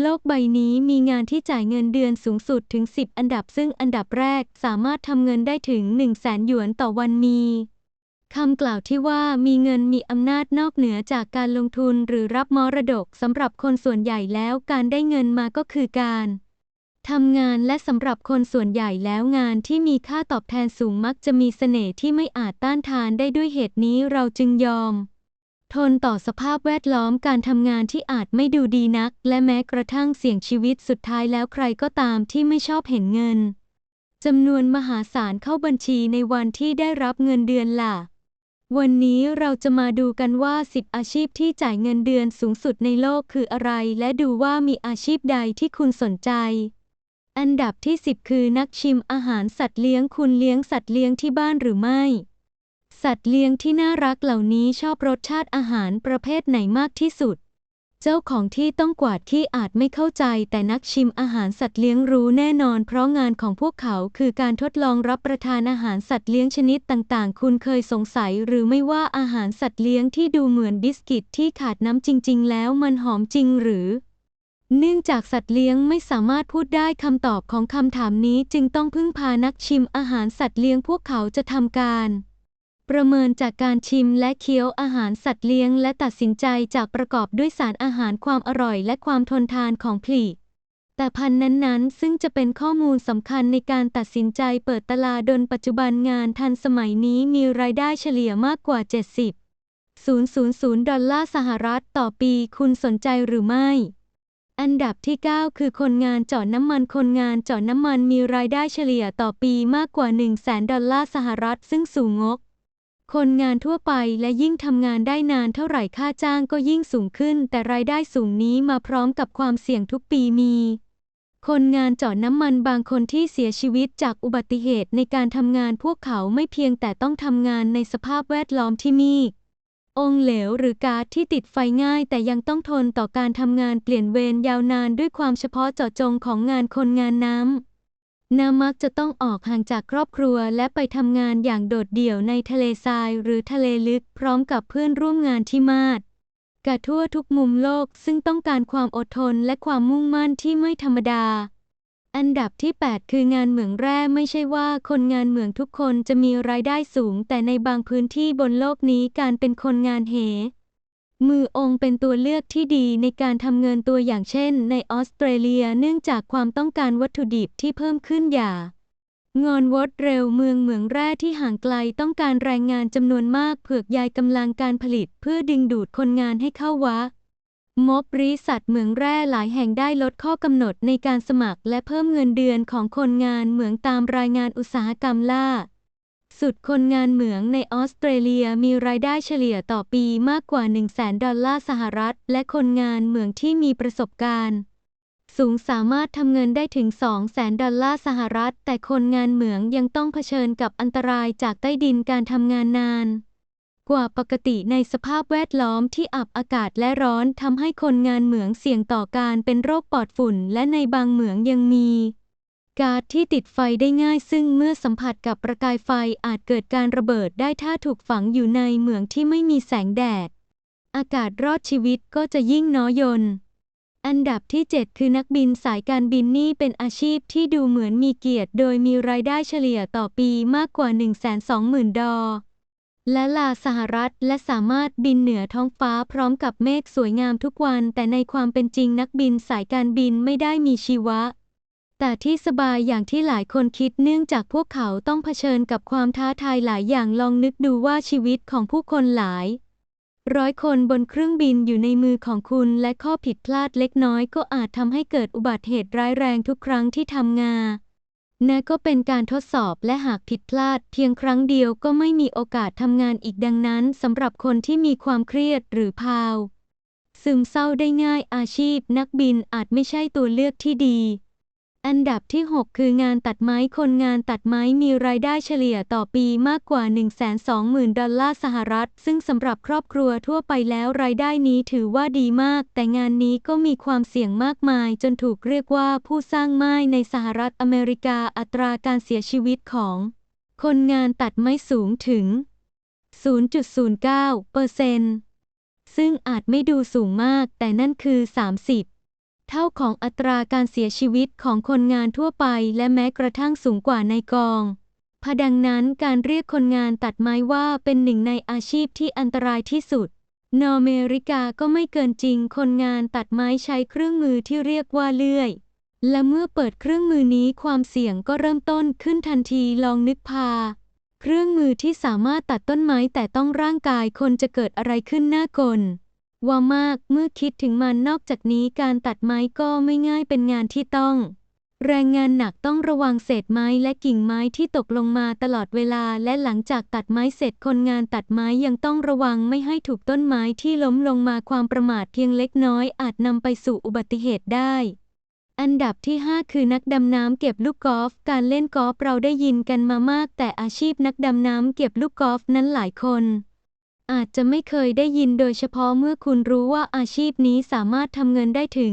โลกใบนี้มีงานที่จ่ายเงินเดือนสูงสุดถึง 10 อันดับ ซึ่งอันดับแรกสามารถทำเงินได้ถึง 1 0 0 0 0แสนหยวนต่อวันมีคำกล่าวที่ว่ามีเงินมีอำนาจนอกเหนือจากการลงทุนหรือรับมรดกสำหรับคนส่วนใหญ่แล้วการได้เงินมาก็คือการทำงานและสำหรับคนส่วนใหญ่แล้วงานที่มีค่าตอบแทนสูงมักจะมีเสน่ห์ที่ไม่อาจต้านทานได้ด้วยเหตุนี้เราจึงยอม ทนต่อสภาพแวดล้อมการทำงานที่อาจไม่ดูดีนัก และแม้กระทั่งเสี่ยงชีวิตสุดท้ายแล้วใครก็ตามที่ไม่ชอบเห็นเงินจำนวนมหาศาลเข้าบัญชีในวันที่ได้รับเงินเดือนล่ะ วันนี้เราจะมาดูกันว่า 10 อาชีพที่จ่ายเงินเดือนสูงสุดในโลกคืออะไร และดูว่ามีอาชีพใดที่คุณสนใจ อันดับที่ 10 คือนักชิมอาหารสัตว์เลี้ยงคุณเลี้ยงสัตว์เลี้ยงที่บ้านหรือไม่ สัตว์เลี้ยงที่น่ารักเหล่านี้ชอบรสชาติอาหารประเภทไหนมากที่สุด เจ้าของที่ต้องกวาดที่อาจไม่เข้าใจ แต่นักชิมอาหารสัตว์เลี้ยงรู้แน่นอน เพราะงานของพวกเขาคือการทดลองรับประทานอาหารสัตว์เลี้ยงชนิดต่างๆ คุณเคยสงสัยหรือไม่ว่าอาหารสัตว์เลี้ยงที่ดูเหมือนบิสกิตที่ขาดน้ำจริง ๆ แล้วมันหอมจริงหรือเนื่องจากสัตว์เลี้ยงไม่สามารถพูดได้คำตอบของคำถามนี้จึงต้องพึ่งพานักชิมอาหารสัตว์เลี้ยงพวกเขาจะทำการ ประเมินจากการชิมและเคี้ยวอาหารสัตว์เลี้ยง และตัดสินใจจากประกอบด้วยสารอาหารความอร่อย และความทนทานของผลิแต่พันธุ์นั้นๆ ซึ่งจะเป็นข้อมูลสำคัญในการตัดสินใจเปิดตลาดดนปัจจุบันงานทันสมัยนี้มีรายได้เฉลี่ยมากกว่า 70 000 ดอลลาร์สหรัฐต่อปีคุณสนใจหรือไม่ อันดับที่ 9 คือคนงานเจาะน้ำมันคนงานเจาะน้ำมันมีรายได้เฉลี่ยต่อปีมากกว่า 1 0 0 0 0แสนดอลลาร์สหรัฐซึ่งสูงงก คนงานทั่วไปและยิ่งทำงานได้นานเท่าไหร่ค่าจ้างก็ยิ่งสูงขึ้น แต่รายได้สูงนี้มาพร้อมกับความเสี่ยงทุกปีมี คนงานเจาะน้ำมันบางคนที่เสียชีวิตจากอุบัติเหตุในการทำงานพวกเขาไม่เพียงแต่ต้องทำงานในสภาพแวดล้อมที่มีองเหลวหรือก๊าซที่ติดไฟง่าย แต่ยังต้องทนต่อการทำงานเปลี่ยนเวรยาวนานด้วยความเฉพาะเจาะจงของงานคนงานน้ำ นามักจะต้องออกห่างจากครอบครัวและไปทำงานอย่างโดดเดี่ยวในทะเลทรายหรือทะเลลึกพร้อมกับเพื่อนร่วมงานที่มาดกะทั่วทุกมุมโลกซึ่งต้องการความอดทนและความมุ่งมั่นที่ไม่ธรรมดา อันดับที่ 8 คืองานเหมืองแร่ไม่ใช่ว่าคนงานเหมืองทุกคนจะมีรายได้สูง แต่ในบางพื้นที่บนโลกนี้การเป็นคนงานเห มือองค์เป็นตัวเลือกที่ดีในการทำเงินตัวอย่างเช่น ในออสเตรเลียเนื่องจากความต้องการวัตถุดิบที่เพิ่มขึ้นอย่างงอนวดเร็วเมืองเหมืองแร่ที่ห่างไกลต้องการแรงงานจำนวนมากเผือกใยกำลังการผลิต เพื่อดึงดูดคนงานให้เข้าวะมบบริษัทเหมืองแร่หลายแห่งได้ลดข้อกำหนดในการสมัคร และเพิ่มเงินเดือนของคนงานเหมืองตามรายงานอุตสาหกรรมล่า สุดคนงานเหมืองในออสเตรเลียมีรายได้เฉลี่ยต่อปีมากกว่า 1 0 0 0 0แดอลลาร์สหรัฐ และคนงานเหมืองที่มีประสบการณ์ สูงสามารถทำเงินได้ถึง 2 0 0แสนดอลลาร์สหรัฐ แต่คนงานเหมืองยังต้องเผชิญกับอันตรายจากใต้ดินการทำงานนาน กว่าปกติในสภาพแวดล้อมที่อับอากาศและร้อนทำให้คนงานเหมืองเสี่ยงต่อการเป็นโรคปอดฝุ่น และในบางเหมืองยังมี ก๊าซที่ติดไฟได้ง่ายซึ่งเมื่อสัมผัสกับประกายไฟอาจเกิดการระเบิดได้ถ้าถูกฝังอยู่ในเหมืองที่ไม่มีแสงแดด อากาศรอดชีวิตก็จะยิ่งน้อยยนอันดับที่ 7 คือนักบินสายการบินนี่เป็นอาชีพที่ดูเหมือนมีเกียรติ โดยมีรายได้เฉลี่ยต่อปีมากกว่า 120,000 ดอลและลาสหรัฐและสามารถบินเหนือท้องฟ้าพร้อมกับเมฆสวยงามทุกวัน แต่ในความเป็นจริงนักบินสายการบินไม่ได้มีชีวะ แต่ที่สบายอย่างที่หลายคนคิดเนื่องจากพวกเขาต้องเผชิญกับความท้าทายหลายอย่างลองนึกดูว่าชีวิตของผู้คนหลาย ร้อยคนบนเครื่องบินอยู่ในมือของคุณและข้อผิดพลาดเล็กน้อยก็อาจทำให้เกิดอุบัติเหตุร้ายแรงทุกครั้งที่ทำงานนะก็เป็นการทดสอบและหากผิดพลาด เพียงครั้งเดียวก็ไม่มีโอกาสทำงานอีกดังนั้นสำหรับคนที่มีความเครียดหรือพาว ซึมเศร้าได้ง่ายอาชีพนักบินอาจไม่ใช่ตัวเลือกที่ดี อันดับที่ 6 คืองานตัดไม้คนงานตัดไม้มีรายได้เฉลี่ยต่อปีมากกว่า 120,000 ดอลลาร์สหรัฐ ซึ่งสำหรับครอบครัวทั่วไปแล้วรายได้นี้ถือว่าดีมาก แต่งานนี้ก็มีความเสี่ยงมากมาย จนถูกเรียกว่าผู้สร้างไม้ในสหรัฐอเมริกาอัตราการเสียชีวิตของ คนงานตัดไม้สูงถึง 0.09เปอร์เซ็นต์ซึ่งอาจไม่ดูสูงมาก แต่นั่นคือ 30 เท่าของอัตราการเสียชีวิตของคนงานทั่วไป และแม้กระทั่งสูงกว่าในกองพดังนั้นการเรียกคนงานตัดไม้ว่าเป็นหนึ่งในอาชีพที่อันตรายที่สุด นอร์เมริกาก็ไม่เกินจริงคนงานตัดไม้ใช้เครื่องมือที่เรียกว่าเลื่อย และเมื่อเปิดเครื่องมือนี้ความเสี่ยงก็เริ่มต้นขึ้นทันทีลองนึกพา เครื่องมือที่สามารถตัดต้นไม้แต่ต้องร่างกายคนจะเกิดอะไรขึ้นหน่ากล ว่ามากเมื่อคิดถึงมันนอกจากนี้การตัดไม้ก็ไม่ง่ายเป็นงานที่ต้อง แรงงานหนักต้องระวังเศษไม้และกิ่งไม้ที่ตกลงมาตลอดเวลา และหลังจากตัดไม้เสร็จคนงานตัดไม้ยังต้องระวังไม่ให้ถูกต้นไม้ที่ล้มลงมาความประมาทเพียงเล็กน้อยอาจนำไปสู่อุบัติเหตุได้อันดับที่ 5 คือนักดำน้ำเก็บลูกกอล์ฟ การเล่นกอล์ฟเราได้ยินกันมามาก แต่อาชีพนักดำน้ำเก็บลูกกอล์ฟนั้นหลายคน อาจจะไม่เคยได้ยินโดยเฉพาะเมื่อคุณรู้ว่าอาชีพนี้สามารถทำเงินได้ถึง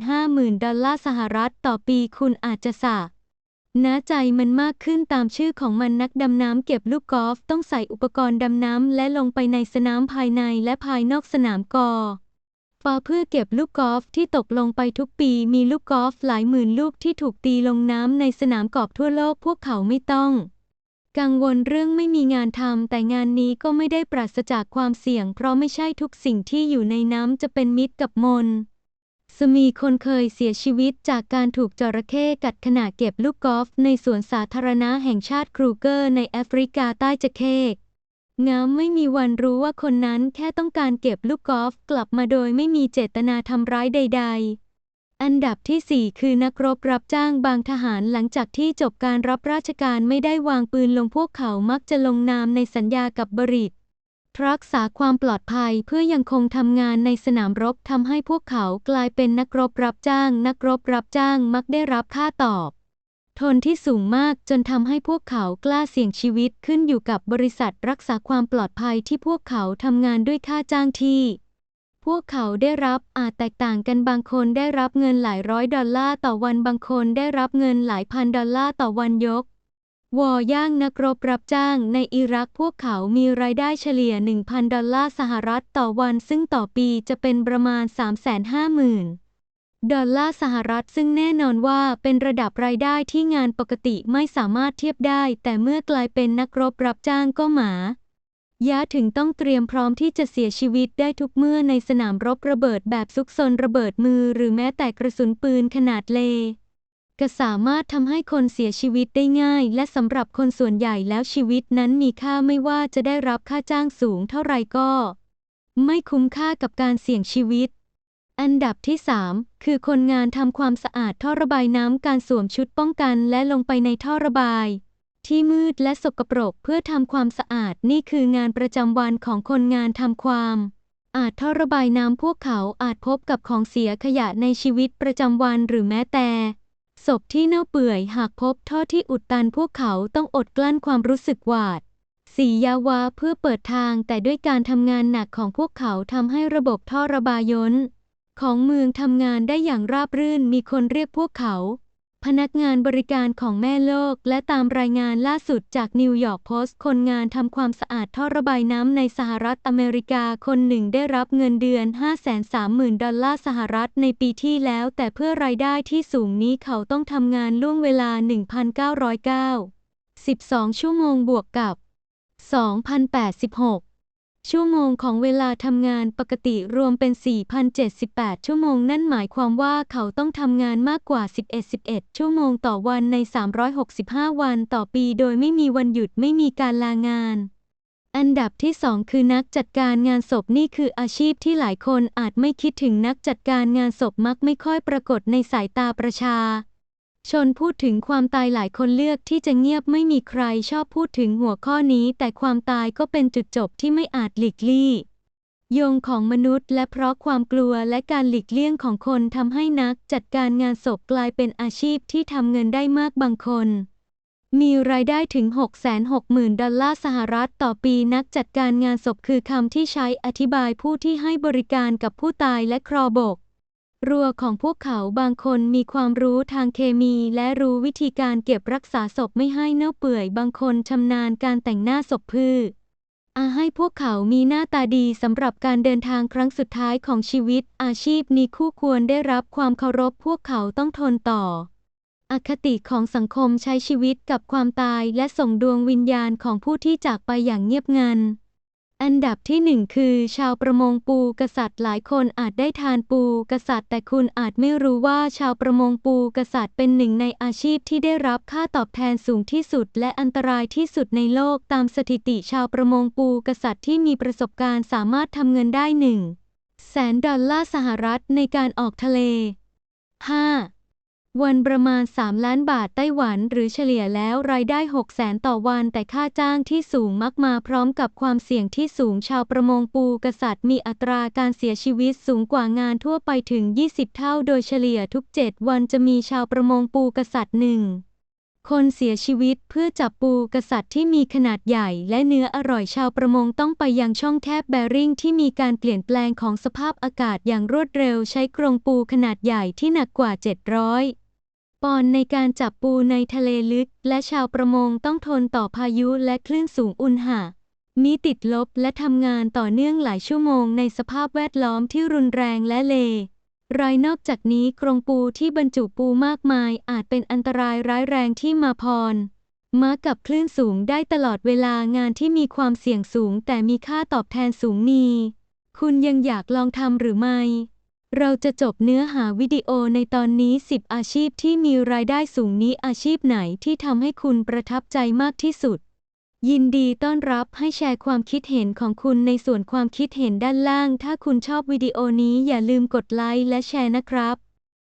150,000 ดอลลาร์สหรัฐต่อปีคุณอาจจะสะน้าใจมันมากขึ้นตามชื่อของมันนักดำน้ำเก็บลูกกอล์ฟต้องใส่อุปกรณ์ดำน้ำและลงไปในสนามภายในและภายนอกสนามกอล์ฟาเพื่อเก็บลูกกอล์ฟที่ตกลงไปทุกปีมีลูกกอล์ฟหลายหมื่นลูกที่ถูกตีลงน้ำในสนามกอล์ฟทั่วโลกพวกเขาไม่ต้อง กังวลเรื่องไม่มีงานทำแต่งานนี้ก็ไม่ได้ปราศจากความเสี่ยง เพราะไม่ใช่ทุกสิ่งที่อยู่ในน้ำจะเป็นมิตรกับมนสมีคนเคยเสียชีวิตจากการถูกจระเข้กัดขณะเก็บลูกกอล์ฟในสวนสาธารณะแห่งชาติครูเกอร์ในแอฟริกาใต้จะเคกงามไม่มีวันรู้ว่าคนนั้นแค่ต้องการเก็บลูกกอล์ฟกลับมาโดยไม่มีเจตนาทำร้ายใด ๆ อันดับที่ 4 คือนักรบรับจ้างบางทหารหลังจากที่จบการรับราชการไม่ได้วางปืนลงพวกเขามักจะลงนามในสัญญากับบริษรักษาความปลอดภัยเพื่อยังคงทำงานในสนามรบทำให้พวกเขากลายเป็นนักรบรับจ้าง นักรบรับจ้างมักได้รับค่าตอบ ทนที่สูงมากจนทำให้พวกเขากล้าเสี่ยงชีวิตขึ้นอยู่กับบริษัทรักษาความปลอดภัยที่พวกเขาทำงานด้วยค่าจ้างที่ พวกเขาได้รับอาจแตกต่างกันบางคนได้รับเงินหลายร้อยดอลลาร์ต่อวันบางคนได้รับเงินหลายพันดอลลาร์ต่อวันยก วอย่างนักรบรับจ้างในอิรักพวกเขามีรายได้เฉลี่ย 1,000 ดอลลาร์สหรัฐต่อวัน ซึ่งต่อปีจะเป็นประมาณ 350,000 ดอลลาร์สหรัฐซึ่งแน่นอนว่าเป็นระดับรายได้ที่งานปกติไม่สามารถเทียบได้ แต่เมื่อกลายเป็นนักรบรับจ้างก็หมา ยาถึงต้องเตรียมพร้อมที่จะเสียชีวิตได้ทุกเมื่อในสนามรบระเบิดแบบซุกซนระเบิดมือหรือแม้แต่กระสุนปืนขนาดเล ก็สามารถทำให้คนเสียชีวิตได้ง่าย และสำหรับคนส่วนใหญ่แล้วชีวิตนั้นมีค่าไม่ว่าจะได้รับค่าจ้างสูงเท่าไรก็ ไม่คุ้มค่ากับการเสี่ยงชีวิต อันดับที่ 3 คือคนงานทำความสะอาดท่อระบายน้ำการสวมชุดป้องกันและลงไปในท่อระบาย ที่มืดและสกปรกเพื่อทำความสะอาดนี่คืองานประจำวันของคนงานทำความ อาจท่อระบายน้ำพวกเขาอาจพบกับของเสียขยะในชีวิตประจำวันหรือแม้แต่ศพที่เน่าเปื่อยหากพบท่อที่อุดตันพวกเขาต้องอดกลั้นความรู้สึกหวาดสียาวาเพื่อเปิดทางแต่ด้วยการทำงานหนักของพวกเขาทำให้ระบบท่อระบายยนต์ของเมืองทำงานได้อย่างราบรื่นมีคนเรียกพวกเขา พนักงานบริการของแม่โลก และตามรายงานล่าสุดจากนิวยอร์กโพสต์คนงานทำความสะอาดท่อระบายน้ำในสหรัฐอเมริกาคนหนึ่งได้รับเงินเดือน 530,000 ดอลลาร์สหรัฐในปีที่แล้ว แต่เพื่อรายได้ที่สูงนี้เขาต้องทำงานล่วงเวลา 1,909 12 ชั่วโมงบวกกับ 2,086 ชั่วโมงของเวลาทำงานปกติรวมเป็น 4,078 ชั่วโมง นั่นหมายความว่าเขาต้องทำงานมากกว่า 11-11 ชั่วโมงต่อวันใน 365 วันต่อปี โดยไม่มีวันหยุดไม่มีการลางาน อันดับที่ 2 คือนักจัดการงานศพนี่คืออาชีพที่หลายคนอาจไม่คิดถึงนักจัดการงานศพมักไม่ค่อยปรากฏในสายตาประชา ชนพูดถึงความตายหลายคนเลือกที่จะเงียบไม่มีใครชอบพูดถึงหัวข้อนี้ แต่ความตายก็เป็นจุดจบที่ไม่อาจหลีกเลี่โยงของมนุษย์และเพราะความกลัวและการหลีกเลี่ยงของคนทำให้นักจัดการงานศพกลายเป็นอาชีพที่ทำเงินได้มากบางคน มีรายได้ถึง 660,000 ดอลลาร์สหรัฐต่อปีนักจัดการงานศพคือคำที่ใช้อธิบายผู้ที่ให้บริการกับผู้ตายและครอบก รัวของพวกเขาบางคนมีความรู้ทางเคมีและรู้วิธีการเก็บรักษาศพไม่ให้เน่าเปื่อยบางคนชำนาญการแต่งหน้าศพพืชอาให้พวกเขามีหน้าตาดีสำหรับการเดินทางครั้งสุดท้ายของชีวิต อาชีพนี้คู่ควรได้รับความเคารพพวกเขาต้องทนต่อ อคติของสังคมใช้ชีวิตกับความตายและส่งดวงวิญญาณของผู้ที่จากไปอย่างเงียบงัน อันดับที่หนึ่งคือ ชาวประมงปูกษัตริย์หลายคนอาจได้ทานปูกษัตริย์ แต่คุณอาจไม่รู้ว่าชาวประมงปูกษัตริย์เป็นหนึ่งในอาชีพที่ได้รับค่าตอบแทนสูงที่สุด และอันตรายที่สุดในโลกตามสถิติชาวประมงปูกษัตริย์ที่มีประสบการณ์สามารถทำเงินได้หนึ่งแสนดอลลาร์สหรัฐในการออกทะเล 5. วันประมาณ 3 ล้านบาทไต้หวัน หรือเฉลี่ยแล้วรายได้ 6 แสนต่อวัน แต่ค่าจ้างที่สูงมักมาพร้อมกับความเสี่ยงที่สูงชาวประมงปูกษัตริย์มีอัตราการเสียชีวิตสูงกว่างานทั่วไปถึง 20 เท่าโดยเฉลี่ยทุก 7 วันจะมีชาวประมงปูกษัตริย์หนึ่งคนเสียชีวิตเพื่อจับปูกษัตริย์ที่มีขนาดใหญ่และเนื้ออร่อยชาวประมงต้องไปยังช่องแคบแบริ่งที่มีการเปลี่ยนแปลงของสภาพอากาศอย่างรวดเร็วใช้กรงปูขนาดใหญ่ที่หนักกว่า 700 ปอนในการจับปูในทะเลลึก และชาวประมงต้องทนต่อพายุและคลื่นสูงอุณหะมีติดลบและทำงานต่อเนื่องหลายชั่วโมงในสภาพแวดล้อมที่รุนแรงและเลรายนอกจากนี้กรงปูที่บรรจุปูมากมายอาจเป็นอันตรายร้ายแรงที่มาพรมากับคลื่นสูงได้ตลอดเวลางานที่มีความเสี่ยงสูงแต่มีค่าตอบแทนสูงมีคุณยังอยากลองทำหรือไม่ เราจะจบเนื้อหาวิดีโอในตอนนี้ 10 อาชีพที่มีรายได้สูงนี้อาชีพไหนที่ทำให้คุณประทับใจมากที่สุด ยินดีต้อนรับให้แชร์ความคิดเห็นของคุณในส่วนความคิดเห็นด้านล่าง ถ้าคุณชอบวิดีโอนี้อย่าลืมกดไลค์และแชร์นะครับ